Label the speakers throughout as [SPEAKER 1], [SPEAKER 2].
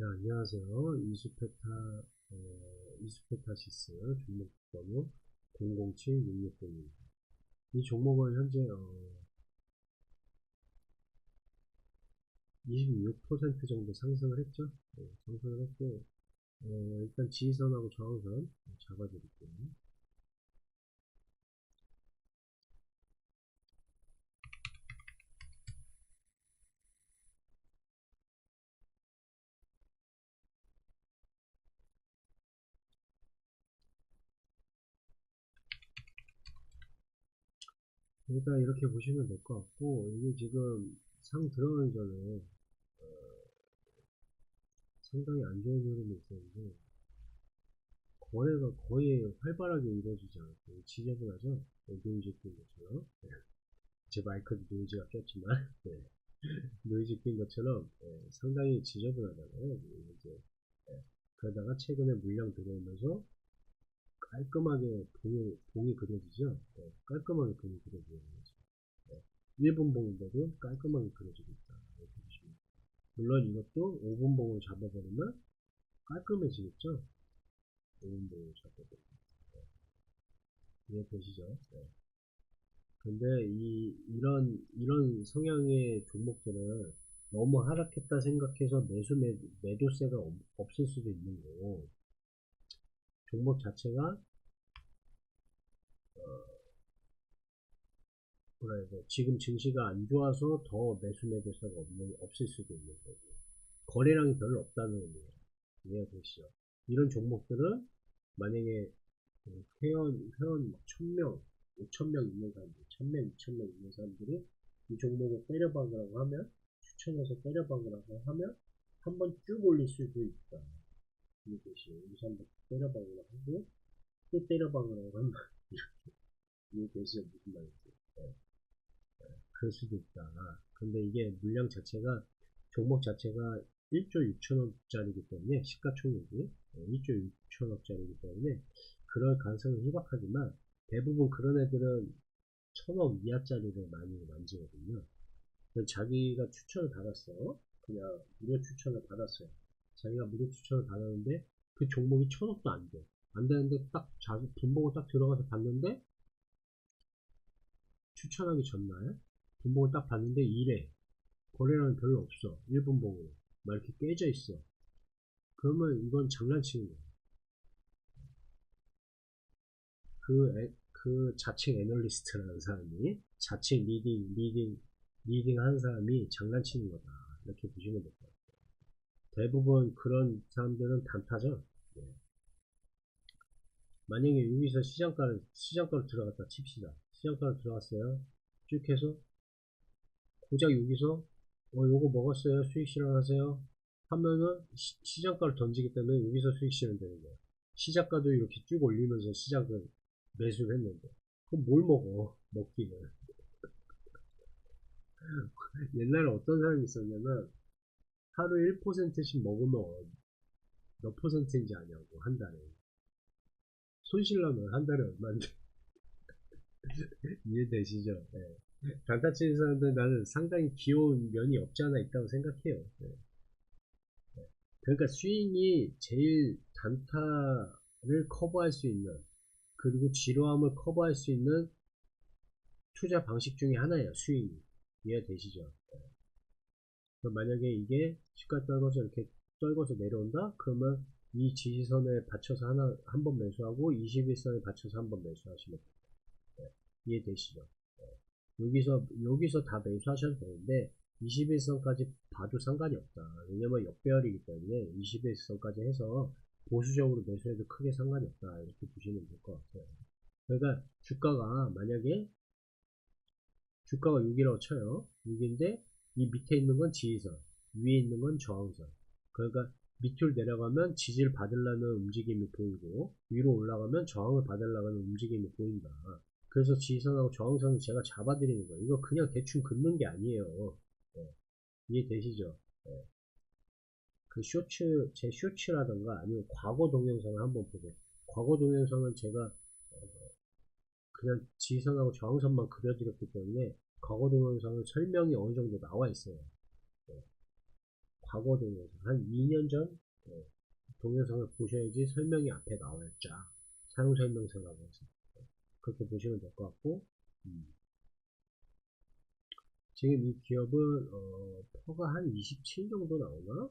[SPEAKER 1] 네, 안녕하세요. 이수페타, 어, 이수페타시스 종목 번호 007660입니다. 이 종목은 현재, 어, 26% 정도 상승을 했죠. 네, 상승을 했고, 어, 일단 지지선하고 저항선 잡아드릴게요. 일단 이렇게 보시면 될 것 같고 이게 지금 상 들어가기 전에 어, 상당히 안 좋은 흐름이 있었는데 거래가 거의 활발하게 이루어지지 않았고 지저분하죠 노이즈 낀 것처럼 네. 제 마이크도 노이즈가 꼈지만 네. 노이즈 낀 것처럼 네. 상당히 지저분하잖아요 이제 네. 그러다가 최근에 물량 들어오면서 깔끔하게 봉이, 봉이 그려지죠. 네, 깔끔하게 봉이 그려지는 거죠. 네, 1분 봉인데도 깔끔하게 그려지고 있다. 이렇게 물론 이것도 5분 봉을 잡아버리면 깔끔해지겠죠. 5분 봉을 잡아버리면. 네. 이해 되시죠? 네. 근데 이, 이런, 이런 성향의 종목들은 너무 하락했다 생각해서 매수 매, 매도세가 없을 수도 있는 거고, 종목 자체가 어, 뭐라 해야 돼? 지금 증시가 안 좋아서 더 매수 매도세가 없는 없을 수도 있는 거고. 거래량이 별로 없다는 의미예요 이해되시죠? 이런 종목들은 만약에 그 회원 회원 1000명 5천명 있는 사람들 1000명 2000명 있는 사람들이 이 종목을 때려박으라고 하면 추천해서 때려박으라고 하면 한 번 쭉 올릴 수도 있다. 이것이 여기서 한번 때려박으라고 하고 또 때려박으라고 한번 이렇게. 이해되시죠 무슨 말인지. 네. 네. 그럴 수도 있다. 근데 이게 물량 자체가 종목 자체가 1조 6천억짜리기 때문에 시가총액이. 1조 6천억짜리기 때문에 그럴 가능성이 희박하지만 대부분 그런 애들은 천억 이하짜리를 많이 만지거든요. 자기가 추천을 받았어. 그냥 무료 추천을 받았어요. 자기가 무료 추천을 받았는데 그 종목이 천억도 안 돼. 안 되는데 딱 자기 분봉을 딱 들어가서 봤는데 추천하기 전날 분봉을 딱 봤는데 이래 거래량이 별로 없어. 1분봉으로 막 이렇게 깨져 있어. 그러면 이건 장난치는 거야. 그, 에, 그 자칭 애널리스트라는 사람이 자칭 리딩, 리딩, 리딩 하는 사람이 장난치는 거다. 이렇게 보시면 될 거예요. 대부분 그런 사람들은 단타죠. 네. 만약에 여기서 시장가를 시장가로 들어갔다 칩시다. 시장가로 들어갔어요. 쭉 해서 고작 여기서 어 요거 먹었어요. 수익 실현하세요. 하면은 시, 장가를 던지기 때문에 여기서 수익 실현 되는 거예요. 시작가도 이렇게 쭉 올리면서 시작을 매수를 했는데 그럼 뭘 먹어 먹기는 옛날에 어떤 사람이 있었냐면 하루 1%씩 먹으면 몇 퍼센트인지 아냐고 한 달에 손실나면 한 달에 얼마인데 이해되시죠? 네. 단타 치는 사람들 나는 상당히 귀여운 면이 없지 않아 있다고 생각해요. 네. 네. 그러니까 스윙이 제일 단타를 커버할 수 있는 그리고 지루함을 커버할 수 있는 투자 방식 중에 하나예요. 스윙이 이해되시죠? 만약에 이게 시가 떨궈서 이렇게 떨궈서 내려온다? 그러면 이 지지선에 받쳐서 하나, 한 번 매수하고 21선에 받쳐서 한 번 매수하시면 됩니다. 네, 이해되시죠? 네. 여기서, 여기서 다 매수하셔도 되는데, 21선까지 봐도 상관이 없다. 왜냐면 역배열이기 때문에 21선까지 해서 보수적으로 매수해도 크게 상관이 없다. 이렇게 보시면 될 것 같아요. 그러니까 주가가 만약에 주가가 6이라고 쳐요. 6인데 이 밑에 있는 건 지지선, 위에 있는 건 저항선. 그러니까 밑으로 내려가면 지지를 받으려는 움직임이 보이고 위로 올라가면 저항을 받으려는 움직임이 보인다. 그래서 지지선하고 저항선을 제가 잡아드리는 거예요. 이거 그냥 대충 긋는 게 아니에요. 네. 이해되시죠? 네. 그 쇼츠, 제 쇼츠라던가 아니면 과거 동영상을 한번 보세요. 과거 동영상은 제가 어, 그냥 지지선하고 저항선만 그려드렸기 때문에 과거 동영상은 설명이 어느 정도 나와 있어요. 네. 과거 동영상 한 2년 전 예, 동영상을 보셔야지 설명이 앞에 나와요. 쫙 사용 설명서라고 해서 예, 그렇게 보시면 될 것 같고 음. 지금 이 기업은 어, 퍼가 한 27 정도 나오나?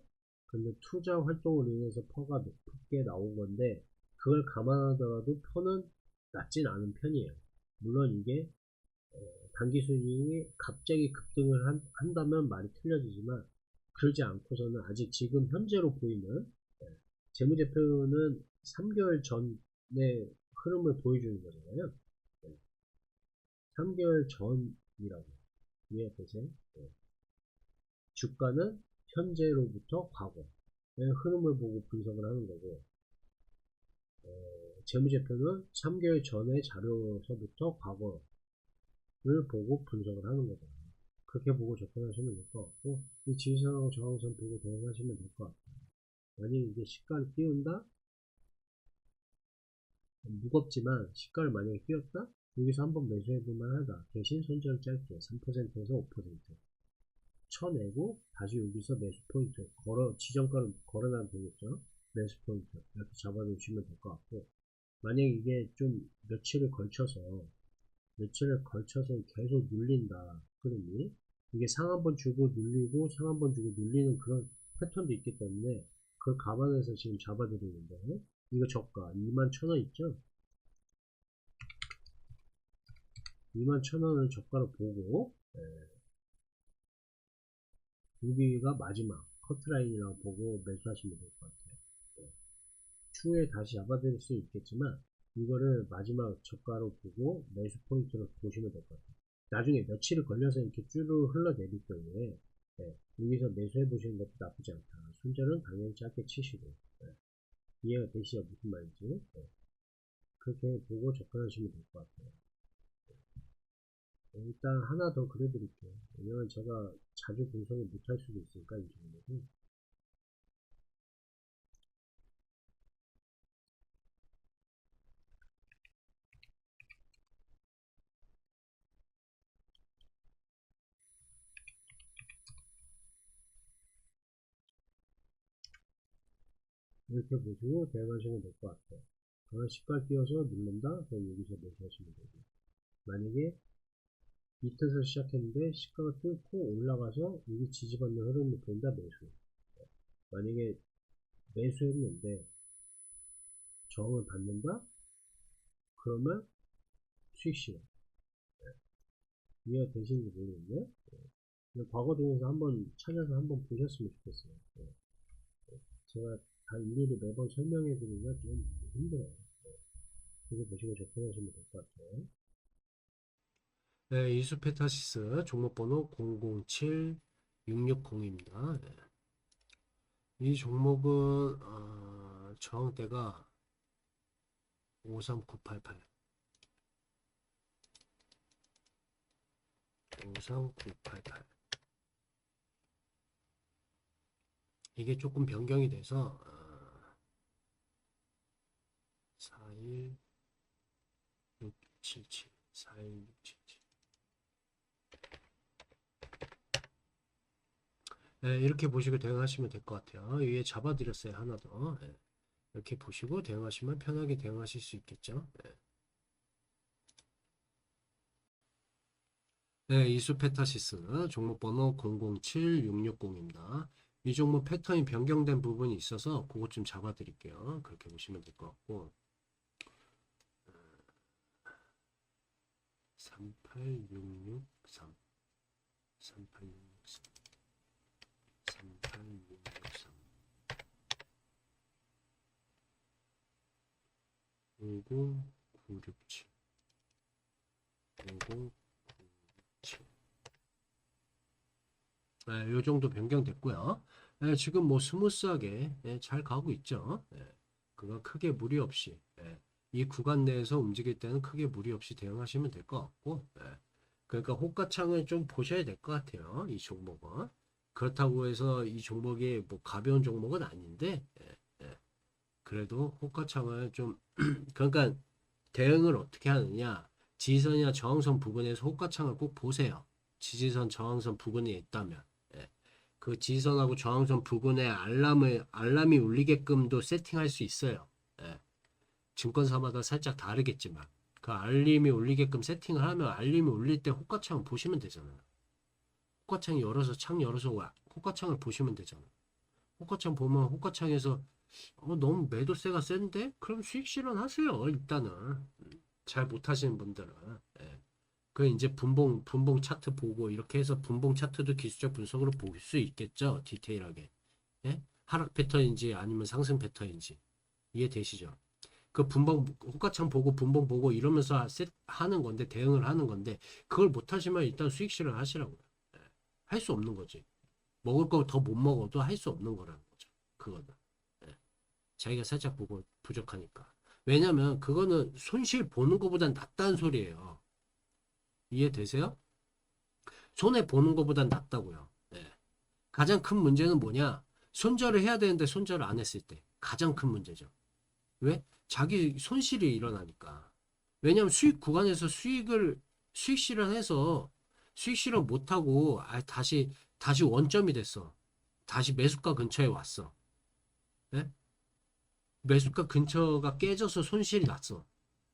[SPEAKER 1] 근데 투자 활동으로 인해서 퍼가 높게 나온 건데 그걸 감안하더라도 퍼는 낮진 않은 편이에요. 물론 이게 어, 단기 수익이 갑자기 급등을 한, 한다면 말이 틀려지지만 그러지 않고서는 아직 지금 현재로 보이는 예, 재무제표는 3개월 전의 흐름을 보여주는 거잖아요. 예, 3개월 전이라고 이해되세요? 예. 주가는 현재로부터 과거의 흐름을 보고 분석을 하는 거고 어, 재무제표는 3개월 전의 자료서부터 과거를 보고 분석을 하는 거죠. 그렇게 보고 접근하시면 될 것 같고 이 지지선하고 저항선 보고 대응하시면 될 것 같아요. 만약에 이게 시가를 띄운다? 무겁지만 시가를 만약에 띄웠다? 여기서 한번 매수해볼만 하다. 대신 손절 짧게 3%에서 5% 쳐내고 다시 여기서 매수 포인트 걸어 지정가를 걸어놔도 되겠죠. 매수 포인트 이렇게 잡아놓으시면 될 것 같고 만약에 이게 좀 며칠을 걸쳐서 며칠을 걸쳐서 계속 눌린다. 흐름이 이게 상 한 번 주고 눌리고 상 한 번 주고 눌리는 그런 패턴도 있기 때문에 그걸 감안해서 지금 잡아드리는데. 이거 저가 21,000원 있죠? 21,000원을 저가로 보고 예, 여기가 마지막 커트라인이라고 보고 매수하시면 될 것 같아요. 예. 추후에 다시 잡아드릴 수 있겠지만 이거를 마지막 저가로 보고 매수 포인트로 보시면 될 것 같아요 나중에 며칠을 걸려서 이렇게 쭈르 흘러내릴 경우에 예, 여기서 매수해 보시는 것도 나쁘지 않다 손절은 당연히 짧게 치시고 예. 이해가 되시죠 무슨 말인지 예. 그렇게 보고 접근하시면 될 것 같아요 네, 일단 하나 더 그려드릴게요. 왜냐면 제가 자주 분석을 못할 수도 있으니까 이 정도는 이렇게 보시고 대응하시면 될 것 같아요. 그걸 시가 띄어서 누른다? 그럼 여기서 매수하시면 되고 만약에 밑에서 시작했는데 시가가 뚫고 올라가서 여기 지지받는 흐름이 보인다 매수 만약에 매수했는데 저항을 받는다 그러면 수익 실현 이해가 되시는지 모르겠네요 네. 과거 중에서 한번 찾아서 한번 보셨으면 좋겠어요 네. 제가 다 일일이 매번 설명해 드리기가 좀 힘들어요 네. 그거 보시고 접근하시면 될 것 같아요 네, 이수페타시스 종목번호 007660입니다. 네. 이 종목은 어, 저항대가 53988 53988 이게 조금 변경이 돼서 어, 41677 41677 네, 이렇게 보시고 대응하시면 될 것 같아요. 위에 잡아드렸어요. 하나 더. 네. 이렇게 보시고 대응하시면 편하게 대응하실 수 있겠죠. 네, 네 이수 페타시스 종목 번호 007660입니다. 이 종목 패턴이 변경된 부분이 있어서 그것 좀 잡아드릴게요. 그렇게 보시면 될 것 같고 38663 38663 3863 50967 50967 네, 요 정도 변경됐고요. 네, 지금 뭐 스무스하게 네, 잘 가고 있죠. 네, 그거 크게 무리 없이 네, 이 구간 내에서 움직일 때는 크게 무리 없이 대응하시면 될 것 같고 네, 그러니까 호가창을 좀 보셔야 될 것 같아요. 이 종목은 그렇다고 해서 이 종목이 뭐 가벼운 종목은 아닌데 예, 예. 그래도 호가창을 좀 그러니까 대응을 어떻게 하느냐 지지선이나 저항선 부근에서 호가창을 꼭 보세요 지지선 저항선 부근에 있다면 예.
[SPEAKER 2] 그그 지지선하고 저항선 부근에 알람을 알람이 울리게끔도 세팅할 수 있어요. 예. 증권사마다 살짝 다르겠지만 그 알림이 울리게끔 세팅을 하면 알림이 울릴 때 호가창 보시면 되잖아요. 호가창 열어서 창 열어서 와- 호가창을 보시면 되잖아요. 호가창 보면 호가창에서 어, 너무 매도세가 센데? 그럼 수익 실현하세요. 일단은 잘 못하시는 분들은 예. 그 이제 분봉 분봉 차트 보고 이렇게 해서 분봉 차트도 기술적 분석으로 볼 수 있겠죠. 디테일하게 예? 하락 패턴인지 아니면 상승 패턴인지 이해되시죠? 그 분봉 호가창 보고 분봉 보고 이러면서 셋 하는 건데 대응을 하는 건데 그걸 못 하시면 일단 수익 실현 하시라고요. 예. 할수 없는 거지. 먹을 거 더 못 먹어도 할 수 없는 거라는 거죠. 그거는. 예. 자기가 살짝 보고 부족하니까. 왜냐면 그거는 손실 보는 것보단 낫다는 소리예요. 이해되세요? 손해 보는 것보단 낫다고요. 예. 가장 큰 문제는 뭐냐? 손절을 해야 되는데 손절을 안 했을 때 가장 큰 문제죠. 왜? 자기 손실이 일어나니까. 왜냐면 수익 구간에서 수익을 수익 실현해서 수익 실현 못하고 아, 다시 다시 원점이 됐어. 다시 매수가 근처에 왔어. 예? 매수가 근처가 깨져서 손실이 났어.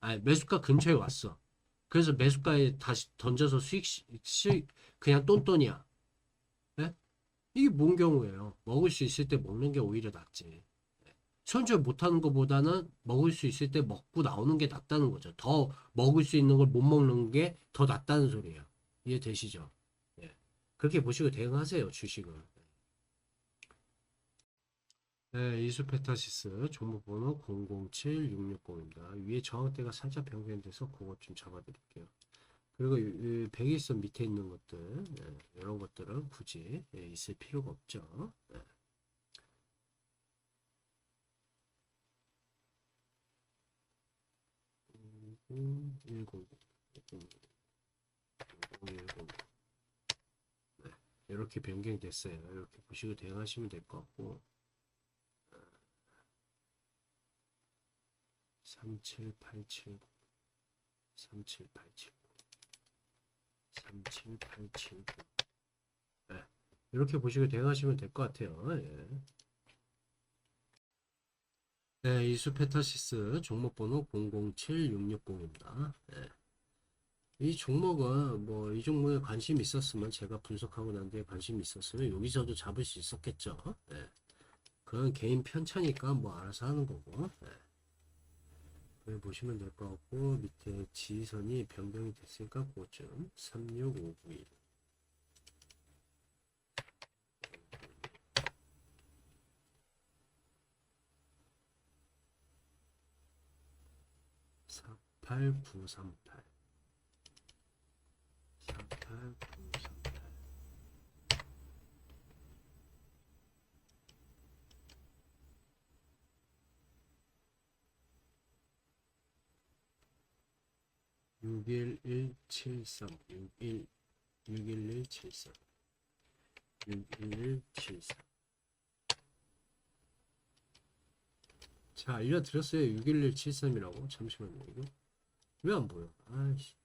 [SPEAKER 2] 아니, 매수가 근처에 왔어. 그래서 매수가에 다시 던져서 수익, 시- 수익, 그냥 똔똔이야. 예? 이게 뭔 경우예요? 먹을 수 있을 때 먹는 게 오히려 낫지. 손절 못하는 것보다는 먹을 수 있을 때 먹고 나오는 게 낫다는 거죠. 더 먹을 수 있는 걸 못 먹는 게 더 낫다는 소리예요. 이해되시죠? 예. 그렇게 보시고 대응하세요. 주식은. 네, 이수페타시스 종목번호 007660입니다. 위에 저항대가 살짝 변경돼서 그것 좀 잡아드릴게요. 그리고 백일선 밑에 있는 것들 네, 이런 것들은 굳이 네, 있을 필요가 없죠. 네. 010 010 이렇게 변경이 됐어요. 이렇게 보시고 대응하시면 될 것 같고 3787 3787 3787 네, 이렇게 보시고 대응하시면 될 것 같아요. 예. 네, 이수페타시스 종목번호 007660입니다. 네. 이 종목은 뭐 이 종목에 관심 있었으면 제가 분석하고 난 뒤에 관심 있었으면 여기서도 잡을 수 있었겠죠. 네. 그건 개인 편차니까 뭐 알아서 하는 거고. 네. 여기 보시면 될 것 같고 밑에 지선이 변경이 됐으니까 고점 36591 48938 48938 61173 61 61173 61173 자 알려드렸어요. 61173이라고. 잠시만요 이거 왜 안 보여 아이씨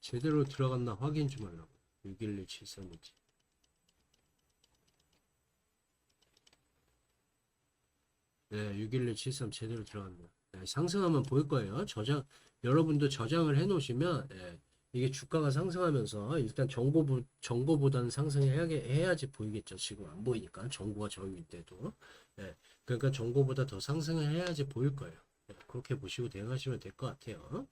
[SPEAKER 2] 제대로 들어갔나 확인 좀 하려고 61173이지 네, 61173 제대로 들어갔네요. 네, 상승하면 보일 거예요. 저장, 여러분도 저장을 해 놓으시면, 예, 이게 주가가 상승하면서 일단 정보보, 정보보다는 상승해야, 해야 지 보이겠죠. 지금 안 보이니까. 정보가 저기 때도. 예, 그러니까 정보보다 더 상승을 해야지 보일 거예요. 예, 그렇게 보시고 대응하시면 될 것 같아요.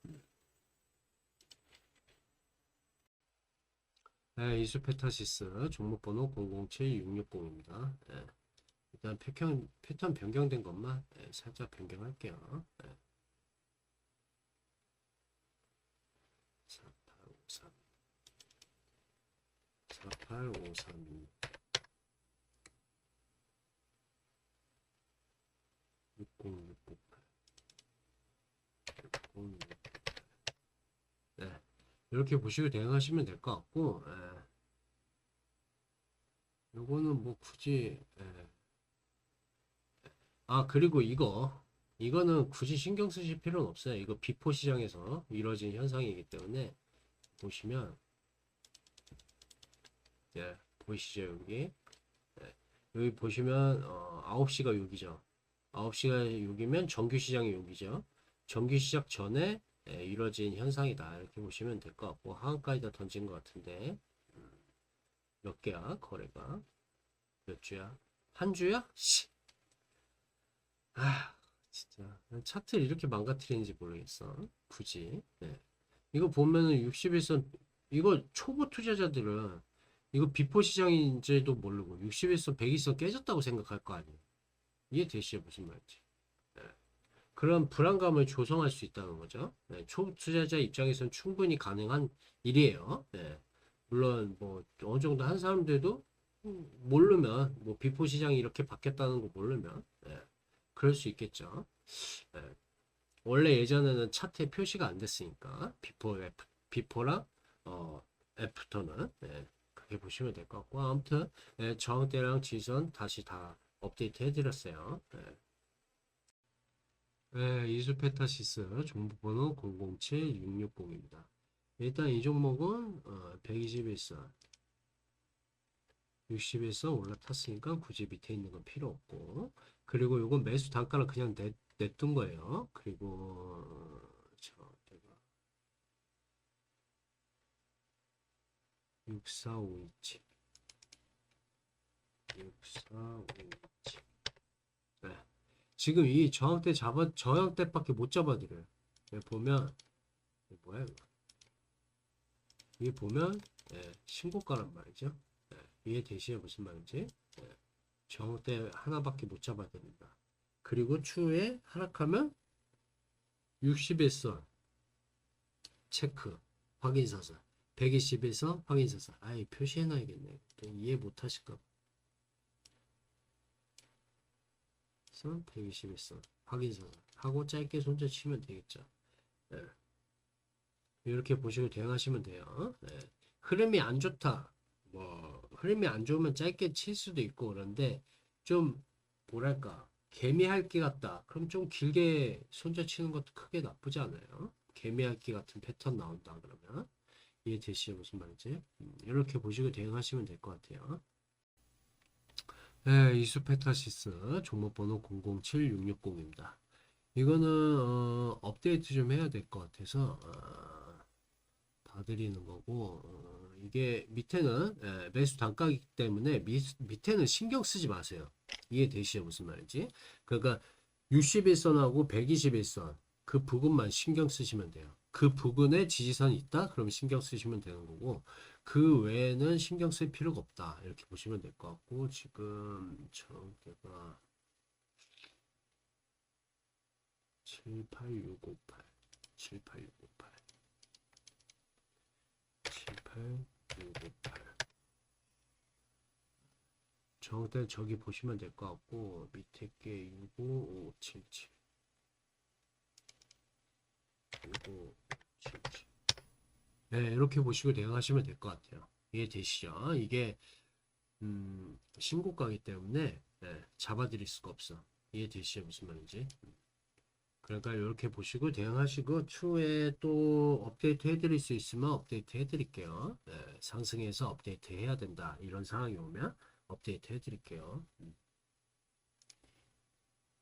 [SPEAKER 2] 네, 이수페타시스 종목번호 007660입니다. 예. 일단 패턴, 패턴 변경된 것만 예, 살짝 변경할게요. 예. 4853 4853 이렇게 보시고 대응하시면 될 것 같고 예. 요거는 뭐 굳이 예. 아, 그리고 이거. 이거는 굳이 신경 쓰실 필요는 없어요. 이거 비포 시장에서 이루어진 현상이기 때문에 보시면 예,
[SPEAKER 1] 보이시죠 여기 네. 여기 보시면 어, 9시가 여기죠 9시가 여기면 정규 시장이 여기죠 정규 시작 전에 예, 이루어진 현상이다. 이렇게 보시면 될 것 같고 하한가에다 던진 것 같은데. 음, 몇 개야 거래가? 몇 주야? 한 주야? 씨. 아 진짜. 난 차트를 이렇게 망가뜨리는지 모르겠어. 굳이. 네. 이거 보면은 61선 이거 초보 투자자들은 이거 비포 시장인지도 모르고 61선 100일선 깨졌다고 생각할 거 아니에요. 이해 되시죠? 무슨 말인지. 네. 그런 불안감을 조성할 수 있다는 거죠 네. 초보 투자자 입장에서는 충분히 가능한 일이에요 네. 물론 뭐 어느 정도 한 사람들도 음, 모르면 뭐 비포 시장이 이렇게 바뀌었다는 거 모르면 네. 그럴 수 있겠죠 네. 원래 예전에는 차트에 표시가 안 됐으니까 비포 애프, 비포랑 어 애프터는 네, 그렇게 보시면 될 것 같고 아무튼 네, 저항대랑 지선 다시 다 업데이트 해드렸어요. 네. 네, 이수페타시스 종목번호 007660입니다. 일단 이 종목은 어, 121선 61선 올라탔으니까 굳이 밑에 있는 건 필요 없고 그리고 이건 매수 단가를 그냥 내, 냈던 거예요. 그리고 저 내가 64527 64527 네. 지금 이 저항대 잡아 저항대밖에 못 잡아드려요. 여기 보면 이게 뭐야 이거? 여기 보면 예, 신고가란 말이죠. 예, 이해되시죠 무슨 말인지? 예, 저항대 하나밖에 못 잡아드린다. 그리고 추후에 하락하면 61선 체크 확인사선 121선 확인사선 아예 표시해놔야겠네 또 이해 못하실까 봐. 선 121선 확인사선 하고 짧게 손절 치면 되겠죠 네. 이렇게 보시고 대응하시면 돼요 네. 흐름이 안 좋다 뭐 흐름이 안 좋으면 짧게 칠 수도 있고 그런데 좀 뭐랄까 개미핥기 같다. 그럼 좀 길게 손절 치는 것도 크게 나쁘지 않아요. 개미핥기 같은 패턴 나온다 그러면 이해되시죠 무슨 말인지 음, 이렇게 보시고 대응하시면 될 것 같아요. 네, 이수페타시스 종목번호 007660입니다. 이거는 어, 업데이트 좀 해야 될 것 같아서 어, 봐드리는 거고 어, 이게 밑에는 예, 매수 단가이기 때문에 미, 밑에는 신경 쓰지 마세요. 이해되시죠? 무슨 말인지. 그러니까 61선하고 121선 그 부분만 신경 쓰시면 돼요. 그 부분에 지지선이 있다? 그러면 신경 쓰시면 되는 거고 그 외에는 신경 쓸 필요가 없다. 이렇게 보시면 될 것 같고 지금 저때가 78658 78658 78658 저때 저기 보시면 될 것 같고 밑에 게 65577 65577 네 이렇게 보시고 대응하시면 될 것 같아요. 이해되시죠 이게 음, 신고가이기 때문에 네, 잡아드릴 수가 없어. 이해되시죠 무슨 말인지. 그러니까 이렇게 보시고 대응하시고 추후에 또 업데이트 해드릴 수 있으면 업데이트 해드릴게요. 네, 상승해서 업데이트 해야 된다. 이런 상황이 오면 업데이트 해드릴게요. 음.